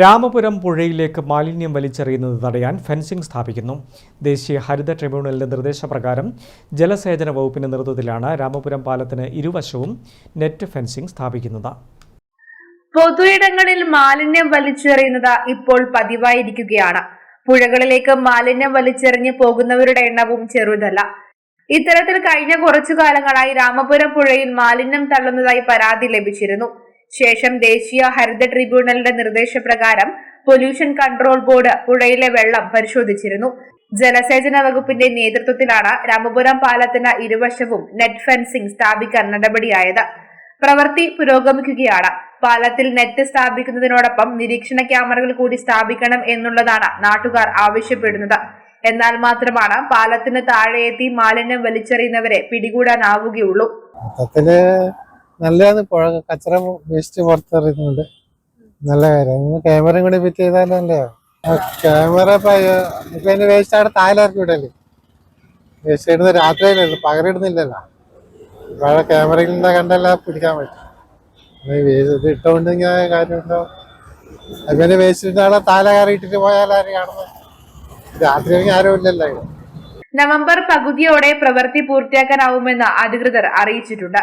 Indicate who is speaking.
Speaker 1: രാമപുരം പുഴയിലേക്ക് മാലിന്യം വലിച്ചെറിയുന്നത് തടയാൻ ഫെൻസിംഗ് സ്ഥാപിക്കുന്നു. ദേശീയ ഹരിത ട്രിബ്യൂണലിന്റെ നിർദ്ദേശപ്രകാരം ജലസേചന വകുപ്പിന്റെ നേതൃത്വത്തിലാണ് രാമപുരം പാലത്തിന് ഇരുവശവും നെറ്റ് ഫെൻസിംഗ് സ്ഥാപിക്കുന്നത്.
Speaker 2: പൊതുയിടങ്ങളിൽ മാലിന്യം വലിച്ചെറിയുന്നത് ഇപ്പോൾ പതിവായിരിക്കുകയാണ്. പുഴകളിലേക്ക് മാലിന്യം വലിച്ചെറിഞ്ഞ് പോകുന്നവരുടെ എണ്ണവും ചെറുതല്ല. ഇത്തരത്തിൽ കഴിഞ്ഞ കുറച്ചു കാലങ്ങളായി രാമപുരം പുഴയിൽ മാലിന്യം തള്ളുന്നതായി പരാതി ലഭിച്ചിരുന്നു. ശേഷം ദേശീയ ഹരിത ട്രിബ്യൂണലിന്റെ നിർദ്ദേശപ്രകാരം പൊല്യൂഷൻ കൺട്രോൾ ബോർഡ് പുഴയിലെ വെള്ളം പരിശോധിച്ചിരുന്നു. ജലസേചന വകുപ്പിന്റെ നേതൃത്വത്തിലാണ് രാമപുരം പാലത്തിന് ഇരുവശവും നെറ്റ് ഫെൻസിംഗ് സ്ഥാപിക്കാൻ നടപടിയായത്. പ്രവൃത്തി പുരോഗമിക്കുകയാണ്. പാലത്തിൽ നെറ്റ് സ്ഥാപിക്കുന്നതിനോടൊപ്പം നിരീക്ഷണ ക്യാമറകൾ കൂടി സ്ഥാപിക്കണം എന്നുള്ളതാണ് നാട്ടുകാർ ആവശ്യപ്പെടുന്നത്. എന്നാൽ മാത്രമാണ് പാലത്തിന് താഴെയെത്തി മാലിന്യം വലിച്ചെറിയുന്നവരെ പിടികൂടാനാവുകയുള്ളൂ.
Speaker 3: നല്ലതാണ് പുഴ കച്ചറ വേസ്റ്റ് പുറത്തെറിയുന്നുണ്ട് നല്ല കാര്യം. നിങ്ങൾ ക്യാമറയും കൂടി ഫിറ്റ് ചെയ്താലല്ലേ? ക്യാമറ ഇപ്പൊ വേസ്റ്റ് അവിടെ താഴെ ഇറക്കി വിടല്ലേ വേസ്റ്റ് ഇടുന്ന രാത്രിയിലല്ലോ? പകരിടുന്നില്ലല്ലോ പഴ ക്യാമറയിൽ നിന്നാ കണ്ടല്ല പിടിക്കാൻ പറ്റും. ഇത് ഇട്ടുകൊണ്ട് ഇങ്ങനെ കാര്യമുണ്ടോ അതിന്റെ വേസ്റ്റ് അവിടെ താഴെ കയറി ഇട്ടിട്ട് പോയാലാരും കാണുന്നത്? രാത്രി ആരും ഇല്ലല്ലോ
Speaker 2: നവംബർ പകുതിയോടെ പ്രവൃത്തി പൂർത്തിയാക്കാനാവുമെന്ന് അധികൃതർ അറിയിച്ചിട്ടുണ്ട്.